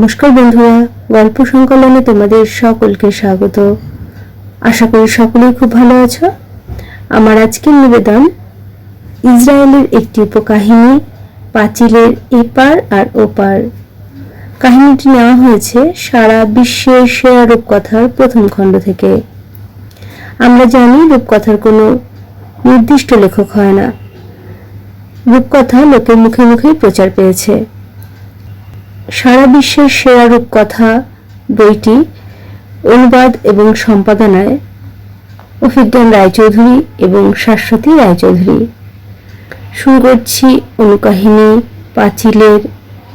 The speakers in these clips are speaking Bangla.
নমস্কার বন্ধুরা, গল্প সংকলনে তোমাদের সকলকে স্বাগত। আশা করি সকলেই খুব ভালো আছো। আমার আজকের নিবেদন, ইসরায়েলের একটি উপকাহিনী, পাঁচিলের এপার আর ওপার। কাহিনীটি নেওয়া হয়েছে সারা বিশ্বের সেরা রূপকথার প্রথম খণ্ড থেকে। আমরা জানি রূপকথার কোনো নির্দিষ্ট লেখক হয় না। রূপকথা লোকের মুখে মুখেই প্রচার পেয়েছে। সারা বিশ্বের সেরা রূপকথা বইটি অনুবাদ এবং সম্পাদনায় অভিজ্ঞান রায়চৌধুরী এবং শাশ্বতী রায়চৌধুরী। শুরু করছি অনুকাহিনী, পাঁচিলের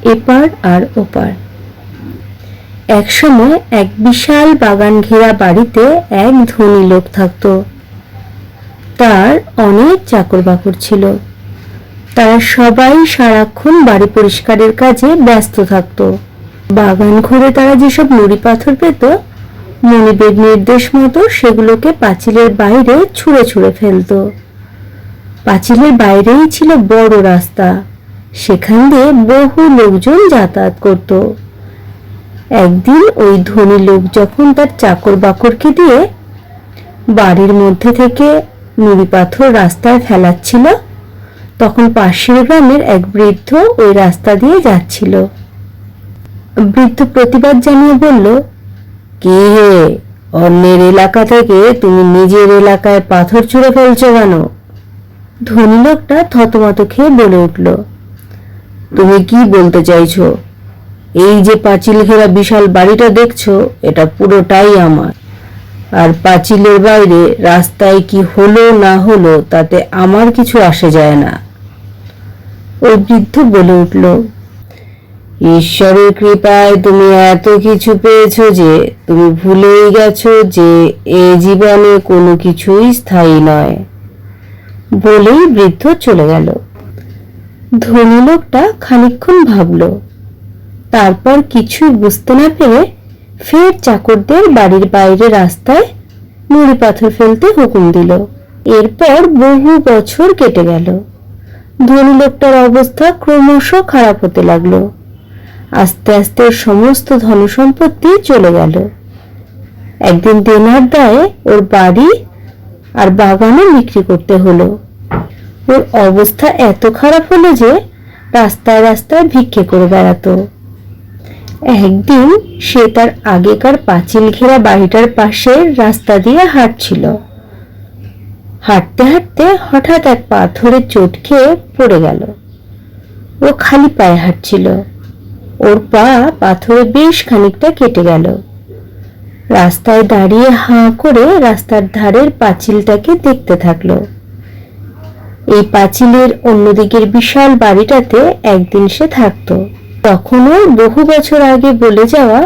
এপার আর ওপার। একসময় এক বিশাল বাগান ঘেরা বাড়িতে এক ধনী লোক থাকত। তার অনেক চাকর বাকর ছিল। তারা সবাই সারাক্ষণ বাড়ি পরিষ্কারের কাজে ব্যস্ত থাকত। বাগান ঘুরে তারা যেসব নুড়ি পাথর পেত মনিবের নির্দেশ মতো সেগুলোকে পাঁচিলের বাইরে ছুঁড়ে ছুঁড়ে ফেলত। পাঁচিলের বাইরেই ছিল বড় রাস্তা। সেখান দিয়ে বহু লোকজন যাতায়াত করত। একদিন ওই ধনী লোক যখন তার চাকর বাকরকে দিয়ে বাড়ির মধ্যে থেকে নুড়ি পাথর রাস্তায় ফেলাচ্ছিল তখন পাশের গ্রামের এক বৃদ্ধ ওই রাস্তা দিয়ে যাচ্ছিল। বৃদ্ধ প্রতিবাদ জানিয়ে বলল, কে হে, অন্যের এলাকা থেকে তুমি নিজের এলাকায় পাথর ছুঁড়ে ফেলছো কেন? ধনী লোকটা থতমত খেয়ে বলে উঠল, তুমি কি বলতে চাইছো? এই যে পাঁচিল ঘেরা বিশাল বাড়িটা দেখছ, এটা পুরোটাই আমার। আর পাঁচিলের বাইরে রাস্তায় কি হলো না হলো তাতে আমার কিছু আসে যায় না। ওই বৃদ্ধ বলে উঠল, ঈশ্বরের কৃপায় তুমি এত কিছু পেয়েছ যে তুমি ভুলেই গেছো যে এ জীবনে কোনো কিছুই স্থায়ী নয়। বলেই বৃদ্ধ চলে গেল। ধনী লোকটা খানিকক্ষণ ভাবলো, তারপর কিছু বুঝতে না পেরে ফের চাকরদের বাড়ির বাইরে রাস্তায় নুড়ি পাথর ফেলতে হুকুম দিল। এরপর বহু বছর কেটে গেল। ধনী লোকটার অবস্থা ক্রমশ খারাপ হতে লাগল। আস্তে আস্তে সমস্ত ধনসম্পত্তি চলে গেল। একদিন দেনার দায়ে ওর বাড়ি আর বাগানও বিক্রি করতে হলো। ওর অবস্থা এত খারাপ হলো যে রাস্তায় রাস্তায় ভিক্ষে করে বেড়াতো। একদিন সে তার আগেকার পাঁচিল ঘেরা বাড়িটার পাশে রাস্তা দিয়ে হাঁটছিল। হাঁটতে হাঁটতে হঠাৎ এক পাথরে চোট খেয়ে পড়ে গেল। ও খালি পায়ে হাঁটছিল। ওর পা পাথরে বেশ খানিকটা কেটে গেল। রাস্তায় দাঁড়িয়ে হাঁ করে রাস্তার ধারের পাঁচিলটাকে দেখতে থাকল। এই পাঁচিলের অন্যদিকের বিশাল বাড়িটাতে একদিন সে থাকতো। তখনও বহু বছর আগে বলে যাওয়া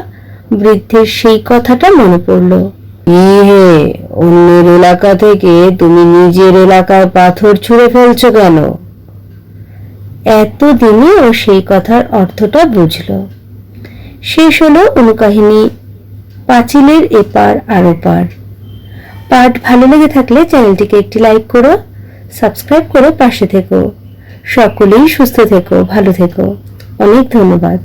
বৃদ্ধের সেই কথাটা মনে পড়ল। হে অন্যের এলাকা থেকে তুমি নিজের এলাকায় পাথর ছুঁড়ে ফেলছো কেন? এতদিনে ও সেই কথার অর্থটা বুঝল। শেষ হলো অনুকাহিনী পাঁচিলের এপার আর ওপার। পাঠ ভালো লেগে থাকলে চ্যানেলটিকে একটি লাইক করো সাবস্ক্রাইব করে পাশে থেকো। সকলেই সুস্থ থেকো ভালো থেকো। অনেক ধন্যবাদ।